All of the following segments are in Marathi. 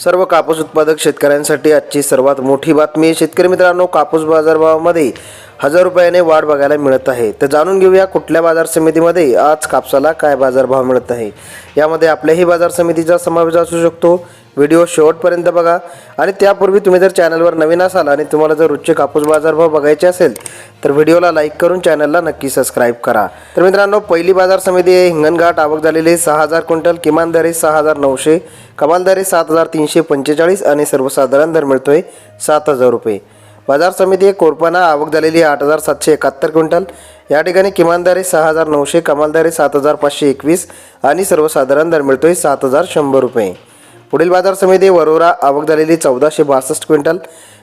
सर्व कापूस उत्पादक शेतकऱ्यांसाठी आजची सर्वात मोठी बातमी. शेतकरी मित्रांनो कापूस बाजारभावामध्ये हजार रुपयाने वाढ बघायला मिळत आहे. तर जाणून घेऊया कुठल्या बाजार समितीमध्ये आज कापसाला काय बाजारभाव मिळत आहे. यामध्ये आपल्याही बाजार समितीचा समावेश असू शकतो. व्हिडिओ शेवटपर्यंत बघा. आणि त्यापूर्वी तुम्ही जर चॅनलवर नवीन असाल आणि तुम्हाला जर रोजचे कापूस बाजारभाव बघायचे असेल तर व्हिडिओला लाईक करून चॅनलला नक्की सबस्क्राईब करा. तर मित्रांनो पहिली बाजार समिती आहे हिंगणघाट. आवक झालेली सहा हजार क्विंटल किमान दर सहा हजार नऊशे कमाल दर सात हजार तीनशे पंचेचाळीस आणि सर्वसाधारण दर मिळतोय सात हजार रुपये. बाजार समिती आहे कोरपाना आवक झालेली आठ हजार सातशे एकाहत्तर क्विंटल. या ठिकाणी किमान सहा हजार नऊशे कमाल सात हजार पाचशे एकवीस आणि सर्वसाधारण दर मिळतोय सात हजार शंभर रुपये. पुढील बाजार समिती वरोरा आवक झालेली चौदाशे बासष्ट क्विंटल.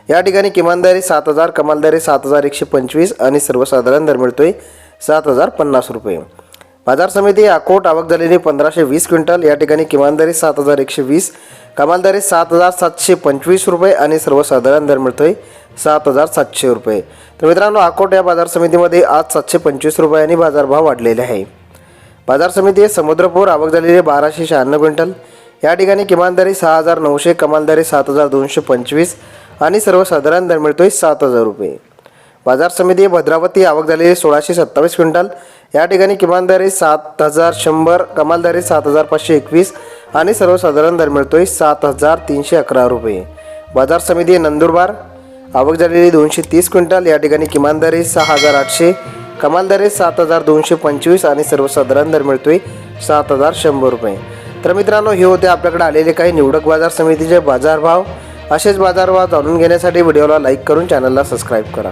या ठिकाणी किमान सात हजार कमाल सात हजार एकशे पंचवीस आणि सर्वसाधारण दर मिळतोय सात हजार पन्नास रुपये. बाजार समिती अकोट आवक झालेली पंधराशे वीस क्विंटल. या ठिकाणी किमान दरी सात हजार एकशे वीस कमाल दरी सात हजार सातशे पंचवीस रुपये आणि सर्वसाधारण दर मिळतोय सात हजार सातशे रुपये. तर मित्रांनो अकोट या बाजार समितीमध्ये आज सातशे पंचवीस रुपयांनी बाजारभाव वाढलेले आहे. बाजार समिती समुद्रपूर आवक झालेली बाराशे शहाण्णव क्विंटल. या ठिकाणी किमान दरी सहा हजार नऊशे कमाल दरी सात हजार दोनशे पंचवीस आणि सर्वसाधारण दर मिळतोय सात हजार रुपये. बाजार समिती भद्रावती आवक झालेली सोळाशे सत्तावीस क्विंटल. या ठिकाणी किमान दरी सात हजार शंभर कमाल दरी सात हजार पाचशे एकवीस आणि सर्वसाधारण दर मिळतोय सात हजार तीनशे अकरा रुपये. बाजार समिती नंदुरबार आवक झालेली दोनशे तीस क्विंटल. या ठिकाणी किमान दर सहा हजार आठशे कमाल दर सात हजार दोनशे पंचवीस आणि सर्वसाधारण दर मिळतोय सात हजार शंभर रुपये. तर मित्रांनो हे होते आपल्याकडे आलेले काही निवडक बाजार समितीचे बाजारभाव. असेच बाजारभाव जाणून घेण्यासाठी व्हिडिओला लाईक करून चॅनलला सबस्क्राईब करा.